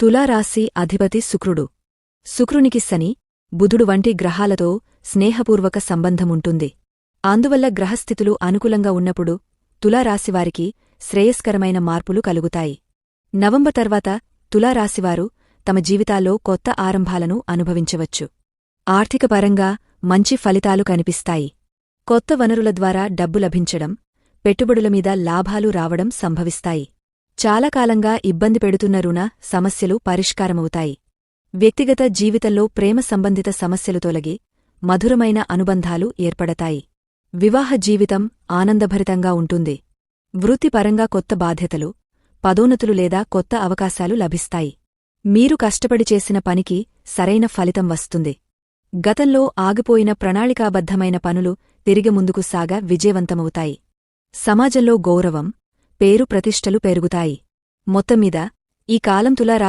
తులారాశి అధిపతి శుక్రుడు. శుక్రునికి శని బుధుడు వంటి గ్రహాలతో స్నేహపూర్వక సంబంధముంటుంది. అందువల్ల గ్రహస్థితులు అనుకూలంగా ఉన్నప్పుడు తులారాశివారికి శ్రేయస్కరమైన మార్పులు కలుగుతాయి. నవంబర్ తర్వాత తులారాశివారు తమ జీవితాల్లో కొత్త ఆరంభాలను అనుభవించవచ్చు. ఆర్థికపరంగా మంచి ఫలితాలు కనిపిస్తాయి. కొత్త వనరుల ద్వారా డబ్బు లభించడం పెట్టుబడుల మీద లాభాలు రావడం సంభవిస్తాయి. చాలాకాలంగా ఇబ్బంది పెడుతున్న రుణ సమస్యలు పరిష్కారమవుతాయి. వ్యక్తిగత జీవితంలో ప్రేమ సంబంధిత సమస్యలు తొలగి మధురమైన అనుబంధాలు ఏర్పడతాయి. వివాహ జీవితం ఆనందభరితంగా ఉంటుంది. వృత్తిపరంగా కొత్త బాధ్యతలు పదోన్నతులు లేదా కొత్త అవకాశాలు లభిస్తాయి. మీరు కష్టపడి చేసిన పనికి సరైన ఫలితం వస్తుంది. గతంలో ఆగిపోయిన ప్రణాళికాబద్ధమైన పనులు తిరిగి ముందుకు సాగా విజయవంతమవుతాయి. సమాజంలో గౌరవం పేరు ప్రతిష్టలు పెరుగుతాయి. మొత్తమీద ఈ కాలం తులారాశి